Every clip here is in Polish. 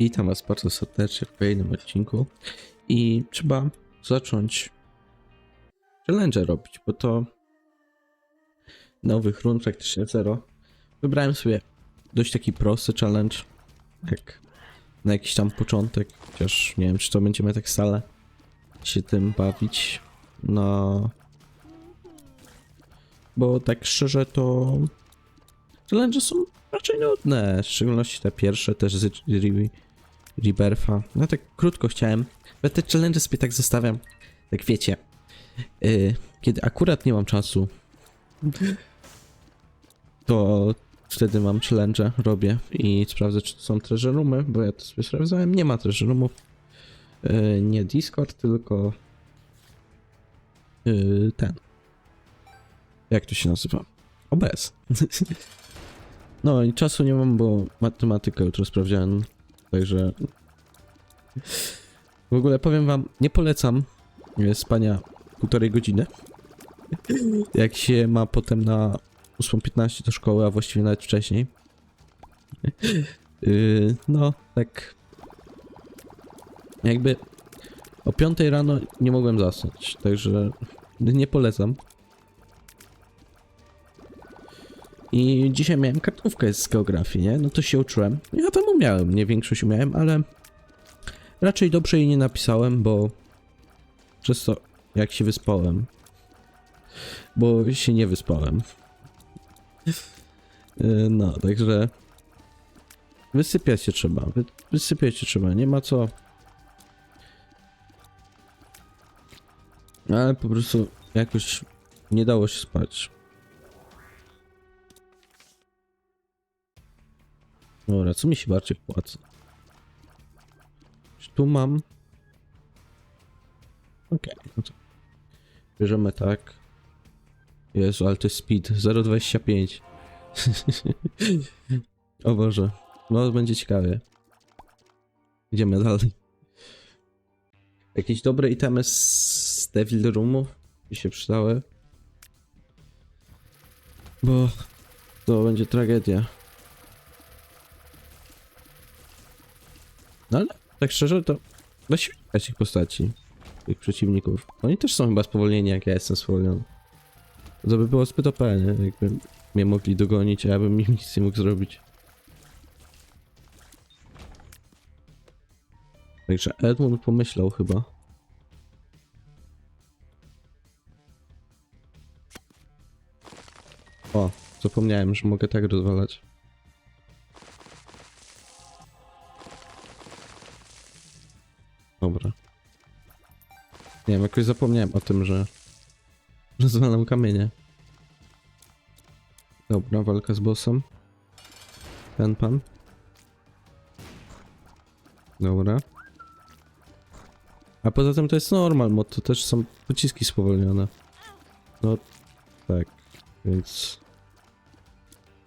Witam Was bardzo serdecznie w kolejnym odcinku i trzeba zacząć challenge robić, bo to nowych run praktycznie zero. Wybrałem sobie dość taki prosty challenge, jak na jakiś tam początek, chociaż nie wiem czy to będziemy tak stale się tym bawić, no bo tak szczerze to challenge są raczej nudne, w szczególności te pierwsze też z Re- Rebirtha. No tak krótko chciałem, bo te challenge sobie tak zostawiam, tak wiecie, yy, kiedy akurat nie mam czasu, to wtedy mam challenge, robię i sprawdzę czy są treasure roomy, bo ja to sobie sprawdzałem, nie ma treasure roomów, yy, nie Discord, tylko yy, ten, jak to się nazywa? OBS. No i czasu nie mam, bo matematykę jutro sprawdziałem, także... W ogóle powiem wam, nie polecam e, spania półtorej godziny. Jak się ma potem na 8.15 do szkoły, a właściwie nawet wcześniej. Yy, no, tak... Jakby o 5 rano nie mogłem zasnąć, także nie polecam. I dzisiaj miałem kartówkę z geografii, nie? No to się uczyłem. Ja tam umiałem, nie większość umiałem, ale raczej dobrze jej nie napisałem, bo przez to jak się wyspałem. Bo się nie wyspałem. Yy, No, także wysypiać się trzeba. Wy, wysypiać się trzeba, nie ma co. Ale po prostu jakoś nie dało się spać. Dobra, co mi się bardziej opłaca? Czy tu mam? Okej, no to bierzemy tak. Jezu, ale to jest speed 0,25. o Boże, no będzie ciekawie. Idziemy dalej. Jakieś dobre itemy z Devil Roomu mi się przydały. Bo to będzie tragedia. No ale tak szczerze to szukać tych postaci, tych przeciwników. Oni też są chyba spowolnieni jak ja jestem spowolniony. To by było zbyt OP? Jakby mnie mogli dogonić, a ja bym im nic nie mógł zrobić. Także Edmund pomyślał chyba. O, zapomniałem, że mogę tak rozwalać. Dobra. Nie wiem, jakoś zapomniałem o tym, że rozwalam kamienie. Dobra, walka z bossem. Ten pan. Dobra. A poza tym to jest normal mod, to też są pociski spowolnione. No, tak, więc...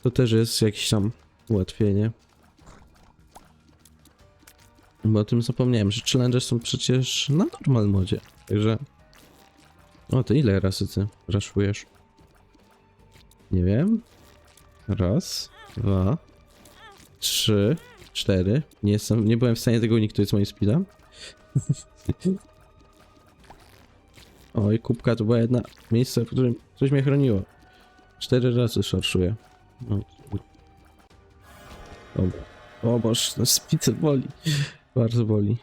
To też jest jakieś tam ułatwienie. Bo o tym zapomniałem, że challenge są przecież na normal modzie. Także. O, to ile razy ty raszujesz? Nie wiem. Raz, dwa, trzy, cztery. Nie jestem, nie byłem w stanie tego uniknąć z moim speedem. Oj, kubka to była jedna miejsce, w którym coś mnie chroniło. Cztery razy szarszuję. No. Dobra. O boż, no speed boli. Bardzo boli.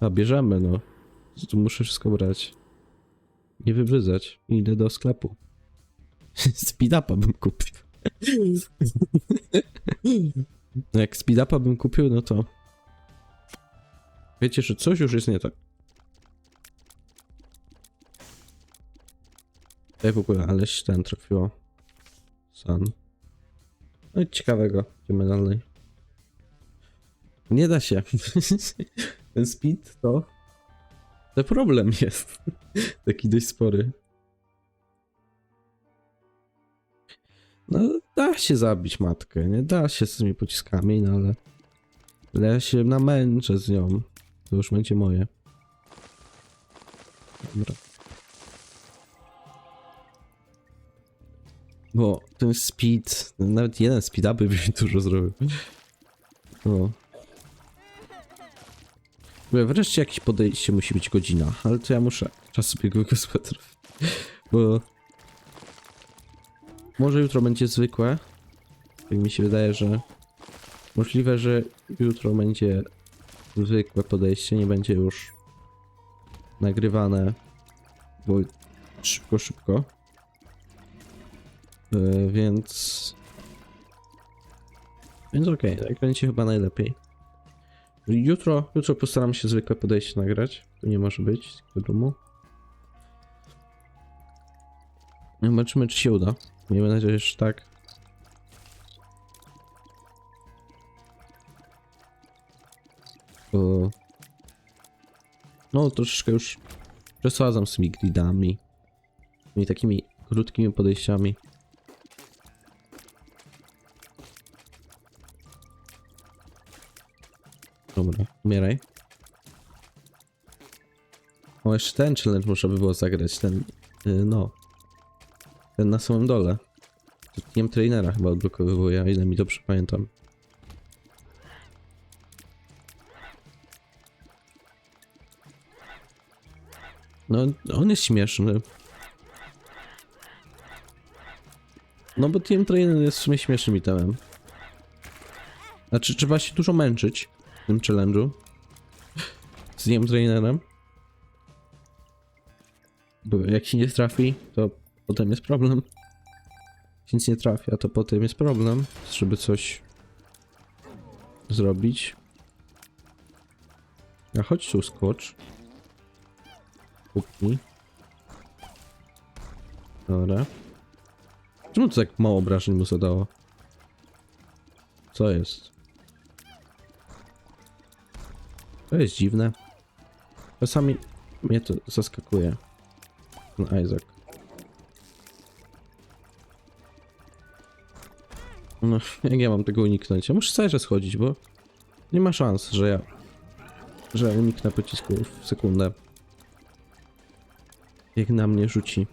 A, bierzemy, no. Tu muszę wszystko brać. Nie wybryzać. Idę do sklepu. Speed-upa bym kupił. No Jak speed-upa bym kupił, no to... Wiecie, że coś już jest nie tak. Ej, w ogóle, aleś ten trafiło. San. No i ciekawego. Idziemy dalej. Nie da się. Ten speed to. To problem jest. Taki dość spory. No, da się zabić matkę, nie? Da się z tymi pociskami, no ale. Ale ja się namęczę z nią. To już będzie moje. Dobra. Bo ten speed, nawet jeden speed upy by mi dużo zrobił. Wreszcie jakieś podejście musi być godzina, ale to ja muszę czas biegłego swetrów. Bo... Może jutro będzie zwykłe. Tak mi się wydaje, że... Możliwe, że jutro będzie zwykłe podejście, nie będzie już nagrywane bo szybko, szybko. Yy, więc... Więc okej, tak będzie chyba najlepiej. Jutro, jutro postaram się zwykłe podejście nagrać. To nie może być, wiadomo. Zobaczymy, czy się uda. Miejmy nadzieję, że tak. Bo... No, troszeczkę już przesadzam z tymi gridami. Tymi takimi krótkimi podejściami. Dobra, umieraj. O, jeszcze ten challenge można by było zagrać, ten, yy, no. Ten na samym dole. Wiem, trainera chyba odblokowywuje, o ile mi dobrze pamiętam. No, on jest śmieszny. No bo Team Trainer jest w sumie śmiesznym itemem. Znaczy, trzeba się dużo męczyć tym challenge'u. Z Team Trainerem. Bo jak się nie trafi, to potem jest problem. Jak nic nie trafia, to potem jest problem, żeby coś zrobić. A chodź tu, skocz. Kupni. Dobra. Czemu to tak mało obrażeń mu zadało? Co jest? To jest dziwne. Czasami mnie to zaskakuje. Ten Isaac. No, jak ja mam tego uniknąć? Ja muszę cały czas chodzić, bo nie ma szans, że ja że uniknę pocisku w sekundę. Jak na mnie rzuci.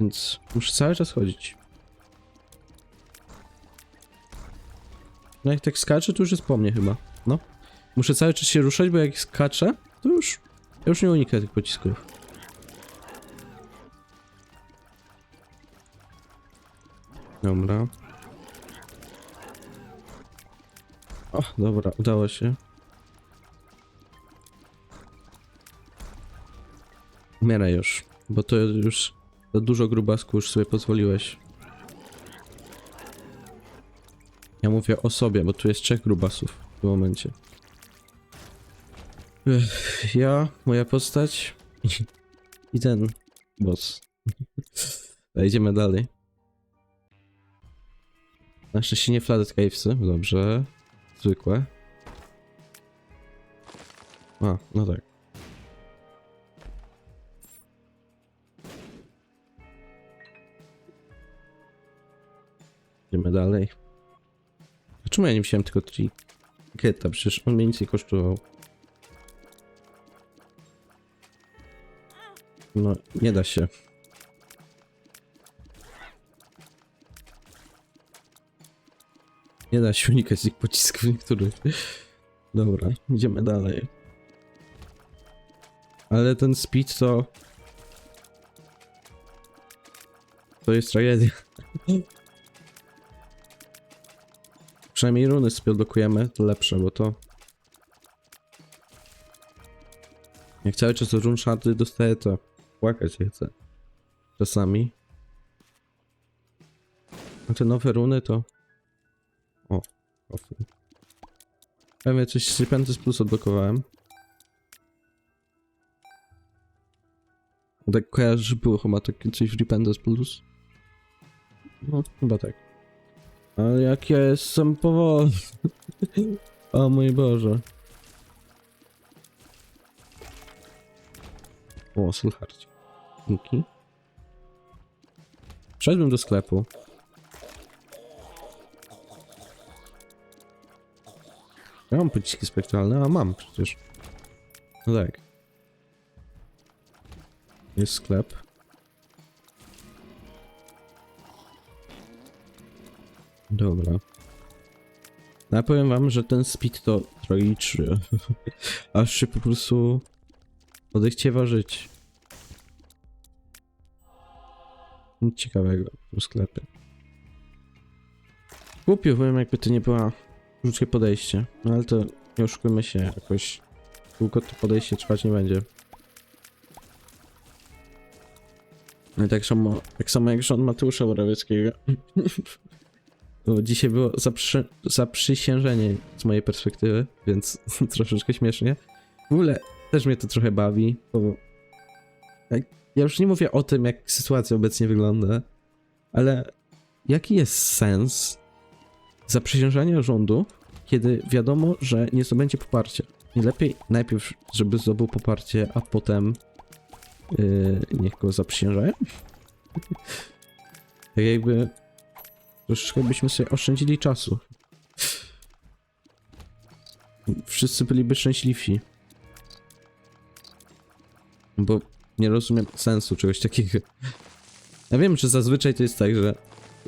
Więc muszę cały czas chodzić. No jak tak skaczę, to już jest po mnie chyba. No. Muszę cały czas się ruszać, bo jak skaczę, to już... Ja już nie uniknę tych pocisków. Dobra. O, dobra, udało się. Umieraj już, bo to już za dużo grubasku już sobie pozwoliłeś. Ja mówię o sobie, bo tu jest trzech grubasów w tym momencie. Ja, moja postać i ten boss. Idziemy dalej. Na szczęście nie Flooded Cavesy, dobrze. Zwykłe. A, no tak. Idziemy dalej. Czemu ja nie wziąłem tylko geta? Przecież on mnie nic nie kosztował. No, nie da się. Nie da się unikać tych pocisków niektórych. Dobra, idziemy dalej. Ale ten speed to... To jest tragedia. Przynajmniej runy sobie odblokujemy, to lepsze, bo to... Jak cały czas run shardy dostaję, to płakać się chce. Czasami. A te nowe runy to... O, ofy. Pewnie coś z Plus odblokowałem. Tak kojarzę, że było chyba takie coś w Plus. No, chyba tak. Ale jak ja jestem powolny. o mój Boże. O, Sulharć. Dzięki. Wszedłem do sklepu. Ja mam pociski spektralne, a mam przecież. Tak. Jest sklep. Dobra. No, ja powiem wam, że ten speed to tragiczny. Aż się po prostu odechciewa żyć. Nic ciekawego w sklepie. Głupio powiem, jakby to nie była krótkie podejście. No ale to nie oszukujmy się, jakoś długo to podejście trwać nie będzie. No i tak samo, tak samo jak rząd Mateusza Morawieckiego. Bo dzisiaj było zaprzy, zaprzysiężenie z mojej perspektywy, więc troszeczkę śmiesznie. W ogóle też mnie to trochę bawi, bo ja już nie mówię o tym, jak sytuacja obecnie wygląda, ale jaki jest sens zaprzysiężania rządu, kiedy wiadomo, że nie zdobędzie poparcia? Nie lepiej najpierw, żeby zdobył poparcie, a potem yy, niech go zaprzysiężają? tak jakby troszeczkę byśmy sobie oszczędzili czasu. Wszyscy byliby szczęśliwsi. Bo nie rozumiem sensu czegoś takiego. Ja wiem, że zazwyczaj to jest tak, że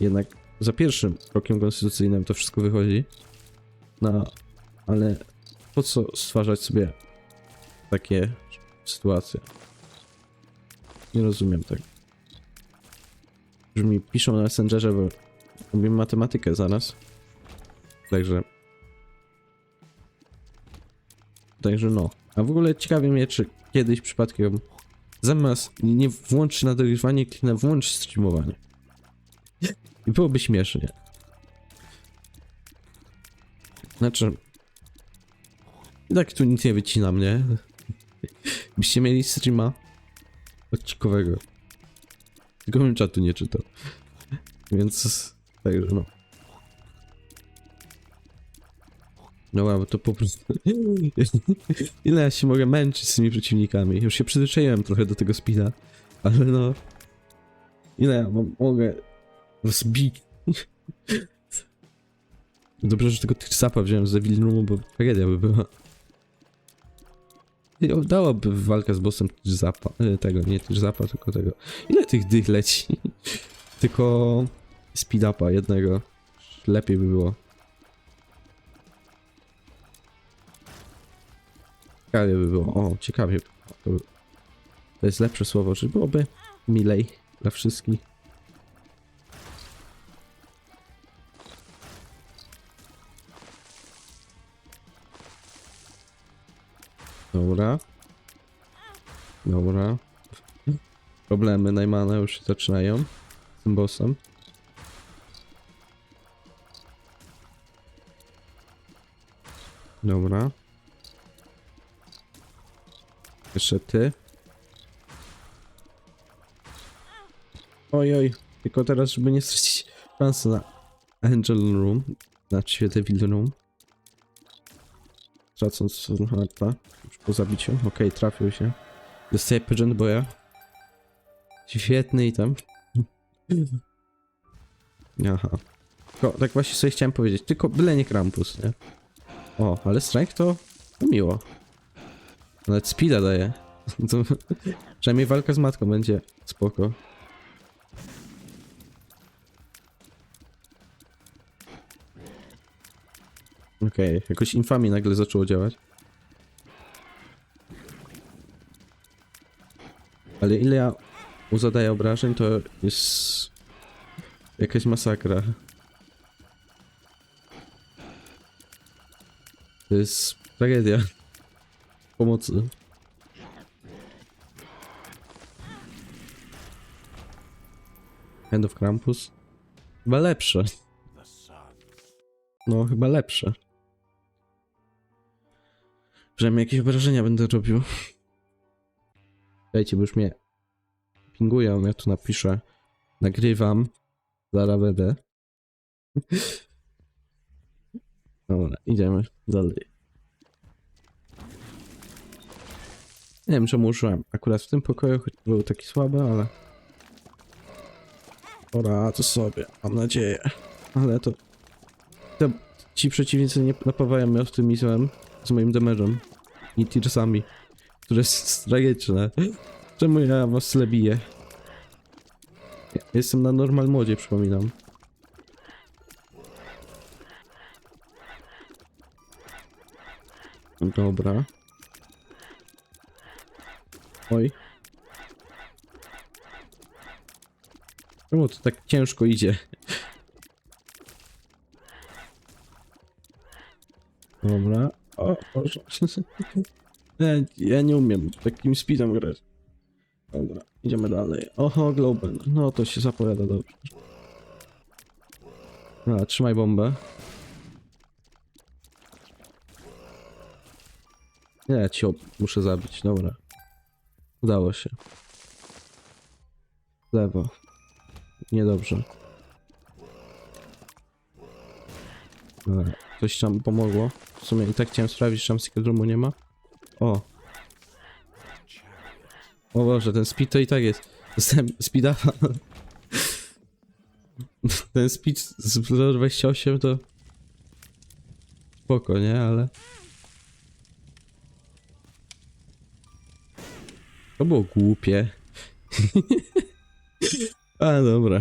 jednak za pierwszym rokiem konstytucyjnym to wszystko wychodzi. No, ale po co stwarzać sobie takie sytuacje? Nie rozumiem tego. Już mi piszą na Messengerze, bo robimy matematykę zaraz. Także... Także no. A w ogóle ciekawi mnie, czy kiedyś przypadkiem zamiast nie włączyć nagrywanie, kliknę włącz streamowanie. I byłoby śmiesznie. Znaczy... Tak tu nic nie wycina mnie. Byście mieli streama odcinkowego. Tylko bym czatu nie czytał. Więc... Także no. No wow, to po prostu... Ile ja się mogę męczyć z tymi przeciwnikami? Już się przyzwyczaiłem trochę do tego speeda, ale no... Ile ja mo- mogę zbić? Dobrze, że tego Tirsapa wziąłem z Evil bo tragedia by była. I Dałoby walkę z bossem Tirzapa, y, tego, nie Tirzapa, tylko tego. Ile tych dych leci? tylko speed upa jednego. Lepiej by było. Ciekawie by było. O, ciekawie. To, jest lepsze słowo, że byłoby milej dla wszystkich. Dobra. Dobra. Problemy Najmana już się zaczynają z tym bossem. Dobra. Jeszcze ty. Oj, oj. Tylko teraz, żeby nie stracić szansy na Angel Room. Znaczy Devil Room. Tracąc harta. Już po zabiciu. Okej, trafił się. Dostaje Pageant Boya. Świetny item. Aha. Tylko, tak właśnie sobie chciałem powiedzieć. Tylko byle nie Krampus, nie? O, ale strike to, to miło. Nawet speeda daje. To, przynajmniej walka z matką będzie spoko. Okej, jakoś infami nagle zaczęło działać. Ale ile ja mu zadaję obrażeń, to jest jakaś masakra. To jest tragedia. Pomocy. End of Krampus? Chyba lepsze. No, chyba lepsze. Przynajmniej jakieś obrażenia będę robił. Dajcie, bo już mnie pingują, ja tu napiszę. Nagrywam. Zaraz będę. Dobra, idziemy dalej. Nie wiem czemu użyłem akurat w tym pokoju, choć był taki słaby, ale... Poradzę sobie, mam nadzieję. Ale to... Te, ci przeciwnicy nie napawają mnie optymizmem z moim damage'em i tearsami, które jest tragiczne. Czemu ja was tyle biję? Jestem na normal modzie, przypominam. Dobra. Oj. Czemu to tak ciężko idzie? Dobra. O, Boże. Ja, ja nie umiem takim speedem grać. Dobra, idziemy dalej. Oho, Globen. No to się zapowiada dobrze. Dobra, trzymaj bombę. Nie, ob- muszę zabić, dobra. Udało się. Lewo. Niedobrze. Dobra, coś tam pomogło. W sumie i tak chciałem sprawdzić, czy tam roomu nie ma. O. O Boże, ten speed to i tak jest. Dostałem speeda. Ten speed z 28 to... Spoko, nie? Ale... To było głupie. A, dobra.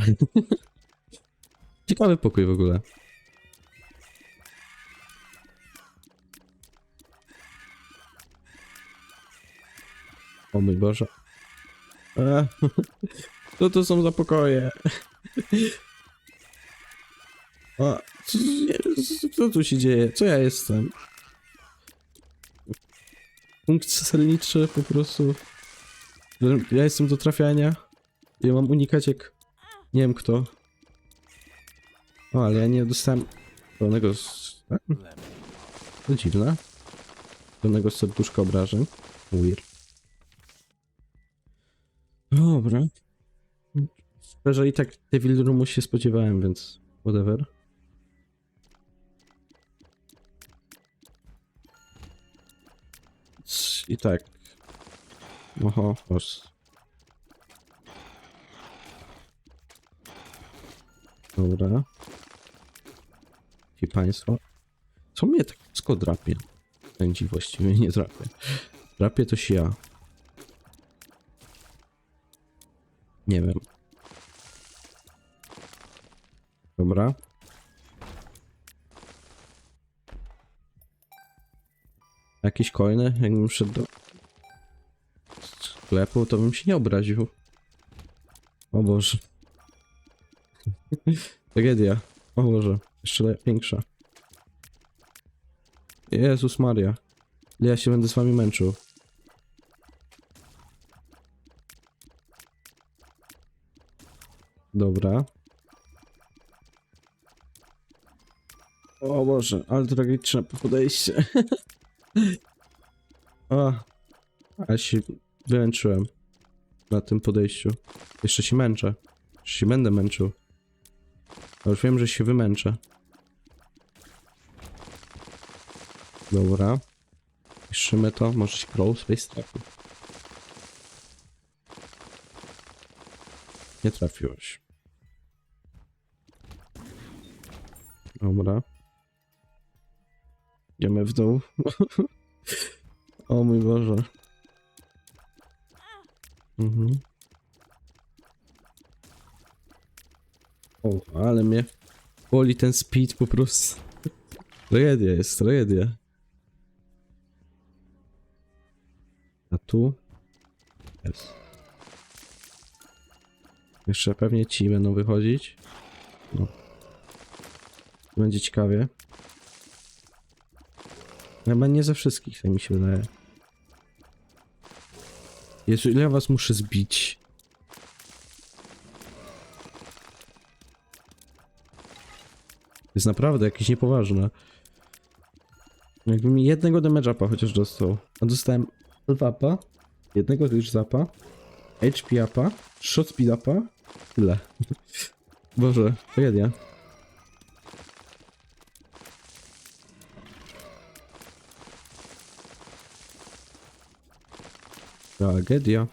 Ciekawy pokój w ogóle. O mój Boże. Co to są za pokoje? A, co, co tu się dzieje? Co ja jestem? Punkt celniczy po prostu. Ja jestem do trafiania. Ja mam unikać jak... Nie wiem kto. O, ale ja nie dostałem pełnego... s- a? To dziwne. Pełnego serduszka obrażeń. Weird. Dobra. Szczerze i tak Devil Roomu się spodziewałem, więc whatever. I tak. Oho, os. Dobra. Ci państwo. Co mnie tak wszystko drapie? Pędzi właściwie, nie drapie. Drapie to się ja. Nie wiem. Dobra. Jakieś coiny? Jakbym szedł do sklepu, to bym się nie obraził. O Boże. Tragedia. O Boże. Jeszcze większa. Jezus Maria. Ja się będę z wami męczył. Dobra. O Boże, ale tragiczne podejście. o, a się wymęczyłem na tym podejściu. Jeszcze się męczę. Jeszcze się będę męczył. A już wiem, że się wymęczę. Dobra. Piszemy to. Może się grow space trafi. Nie trafiłeś. Dobra. Idziemy w dół. o mój Boże. Mhm. O, ale mnie boli ten speed po prostu. Tragedia jest, tragedia. A tu? Jest. Jeszcze pewnie ci będą wychodzić. No. Będzie ciekawie. Chyba nie ze wszystkich, tak mi się wydaje. Jezu, ile ja was muszę zbić? jest naprawdę jakieś niepoważne. Jakbym mi jednego damage upa chociaż dostał. A dostałem upa, jednego zapa, HP upa, shot speed upa. Tyle. Boże, tragedia. Tragedia.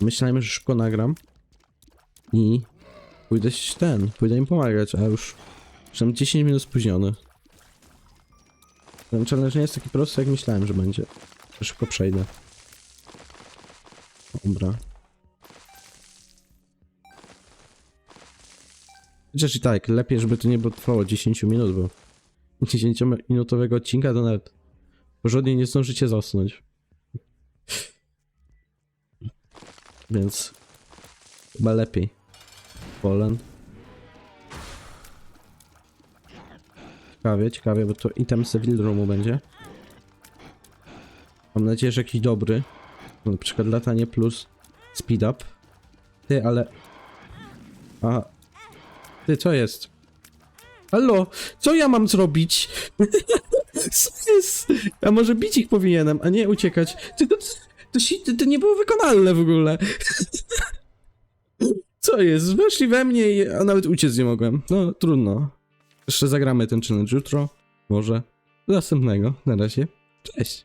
Myślałem, że szybko nagram. I pójdę ten, pójdę im pomagać, a już jestem 10 minut spóźniony. Ten challenge nie jest taki prosty, jak myślałem, że będzie. Szybko przejdę. Dobra. Chociaż i tak, lepiej, żeby to nie było trwało 10 minut, bo 10-minutowego odcinka to nawet porządnie nie zdążycie zasnąć. Więc chyba lepiej. Polen. Ciekawie, ciekawie, bo to item Civil Roomu będzie. Mam nadzieję, że jakiś dobry. No, Na przykład latanie plus speed up. Ty, ale... A... Ty, co jest? Halo? Co ja mam zrobić? co jest? A może bić ich powinienem, a nie uciekać? Ty, to, to, to, to nie było wykonalne w ogóle. co jest? Weszli we mnie, i- a nawet uciec nie mogłem. No, trudno. Jeszcze zagramy ten challenge jutro. Może. Do następnego. Na razie. Cześć.